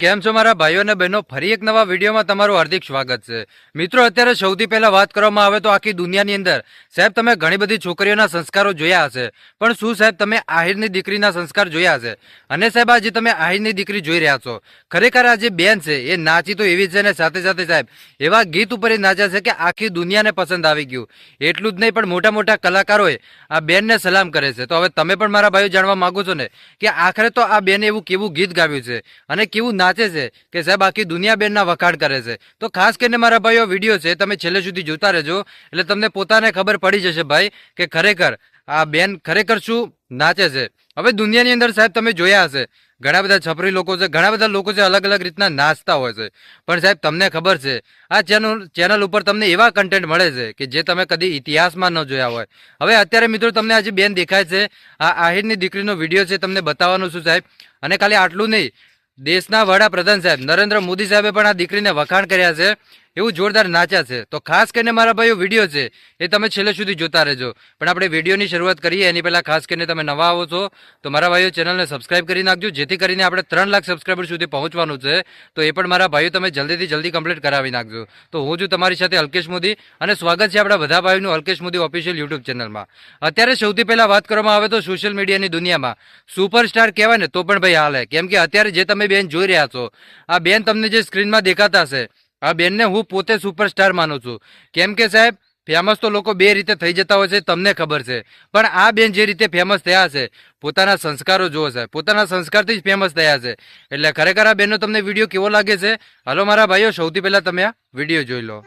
કેમ છો મારા ભાઈઓ અને બહેનો? ફરી એક નવા વિડીયોમાં તમારું હાર્દિક સ્વાગત છે. મિત્રો, અત્યારે સૌથી પહેલા વાત કરવામાં આવે તો આખી દુનિયાની અંદર, સાહેબ, તમે ઘણી બધી છોકરીઓના સંસ્કારો જોયા હશે. પણ શું, સાહેબ, તમે આહિરની દીકરીના સંસ્કાર જોયા હશે? અને સાહેબ, આજે તમે આહિરની દીકરી જોઈ રહ્યા છો. ખરેખર આ જે બેન છે, એ નાચી તો એવી છે ને સાથે સાથે સાહેબ, એવા ગીત ઉપર એ નાચ્યા છે કે આખી દુનિયાને પસંદ આવી ગયું. એટલું જ નહીં, પણ મોટા મોટા કલાકારોએ આ બેનને સલામ કરે છે. તો હવે તમે પણ મારા ભાઈઓ જાણવા માગો છો ને કે આખરે તો આ બેને એવું કેવું ગીત ગાવ્યું છે? અને કેવું નાચે છે કે સાહેબ, આખી દુનિયા બેનના વખાણ કરે છે. તો ખાસ કરીને મારા ભાઈઓ, વીડિયો છે, તમે છેલ્લે સુધી જોતા રહેજો. એટલે તમને પોતાને ખબર પડી જશે ભાઈ કે ખરેખર આ બેન ખરેખર શું નાચે છે. હવે દુનિયાની અંદર સાહેબ તમે જોયા હશે, ઘણા બધા છપરી લોકો છે, ઘણા બધા લોકો છે અલગ અલગ રીતના નાચતા હોય છે. પણ સાહેબ, તમને ખબર છે, આ ચેનલ ચેનલ ઉપર તમને એવા કન્ટેન્ટ મળે છે કે જે તમે કદી ઇતિહાસમાં ન જોયા હોય. હવે અત્યારે મિત્રો તમને આજે બેન દેખાય છે, આ આહિરની દીકરીનો વીડિયો છે, તમને બતાવવાનો છું સાહેબ. અને ખાલી આટલું નહીં દેશના વડાપ્રધાન સાહેબ નરેન્દ્ર મોદી સાહેબે પણ આ દીકરીને વખાણ કર્યા છે. એવું જોરદાર નાચ્યા છે. તો ખાસ કરીને મારા ભાઈઓ, વીડિયો છે, એ તમે છેલ્લે સુધી જોતા રહેજો. પણ આપણે વિડીયોની શરૂઆત કરીએ, એની પહેલાં ખાસ કરીને તમે નવા આવો છો, તો મારા ભાઈઓ ચેનલને સબસ્ક્રાઇબ કરી નાખજો, જેથી કરીને આપણે ત્રણ લાખ સબસ્ક્રાઈબર સુધી પહોંચવાનું છે, તો એ પણ મારા ભાઈઓ તમે જલ્દીથી જલ્દી કમ્પ્લીટ કરાવી નાખજો. તો હું છું તમારી સાથે અલ્કેશ મોદી, અને સ્વાગત છે આપણા બધા ભાઈઓનું અલ્કેશ મોદી ઓફિશિયલ યુટ્યુબ ચેનલમાં. અત્યારે સૌથી પહેલાં વાત કરવામાં આવે તો સોશિયલ મીડિયાની દુનિયામાં. સુપરસ્ટાર કહેવાય ને, તો પણ ભાઈ હાલે કેમ કે અત્યારે જે તમે બેન જોઈ રહ્યા છો, આ બેન તમને જે સ્ક્રીનમાં દેખાતા હશે આ બેનને હું પોતે સુપરસ્ટાર માનું છું. કેમ કે સાહેબ ફેમસ તો લોકો બે રીતે થઈ જતા હોય છે, તમને ખબર છે. પણ આ બેન જે રીતે ફેમસ થયા છે, પોતાના સંસ્કારો જુઓ સાહેબ, પોતાના સંસ્કારથી જ ફેમસ થયા છે. એટલે ખરેખર આ બેનનો તમને વીડિયો કેવો લાગે છે? હાલો મારા ભાઈઓ, સૌથી પહેલા તમે આ વીડિયો જોઈ લો.